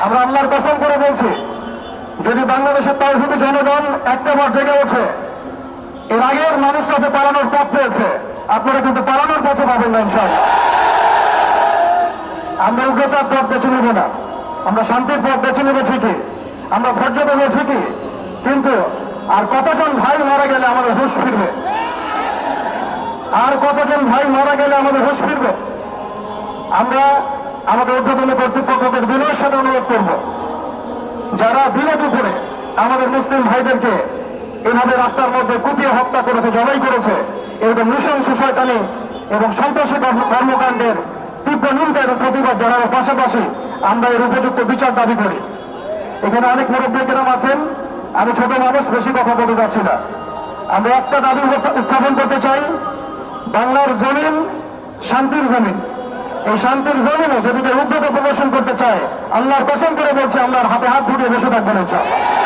আমরা আল্লাহর কসম করে বলছি, যদি বাংলাদেশের তৌহিদি জনগণ একটা বার জেগে ওঠে, এর আগের মানুষরা যে পালানোর পথ পেয়েছে। আপনারা কিন্তু পালানোর পথে পাবেন না, ইনশাআল্লাহ। আমরা উগ্রতার পথ বেছে নেব না। আমরা শান্তির পথ বেছে নেব ঠিকই। আমরা ধৈর্য দেবো ঠিকই। কিন্তু আর কতজন ভাই মারা গেলে আমাদের হুশ ফিরবে? আর কতজন ভাই মারা গেলে আমাদের হুশ ফিরবে? আমরা আমাদের ঊর্ধ্বতন কর্তৃপক্ষকে বিনয়ের সাথে অনুরোধ করব। যারা বিরোধ করে আমাদের মুসলিম ভাইদেরকে এভাবে রাস্তার মধ্যে কুপিয়ে হত্যা করেছে, জবাই করেছে, এরকম নৃশংস শয়তানি এবং সন্ত্রাসী কর্মকাণ্ডের তীব্র নিন্দা এবং প্রতিবাদ জানানোর পাশাপাশি আমরা এর উপযুক্ত বিচার দাবি করি। এখানে অনেক মুরব্বী কেরাম আছেন। আমি ছোট মানুষ, বেশি কথা বলতে যাচ্ছি না। আমরা একটা দাবি উত্থাপন করতে চাই। বাংলার জমিন শান্তির জমিন। এই শান্তির জমিনে যদি কেউ উগ্রতা প্রদর্শন করতে চায়, আল্লাহর কসম করে বলছে, আমরা হাতে হাত ধুয়ে বসে থাকবেন ইনশাআল্লাহ।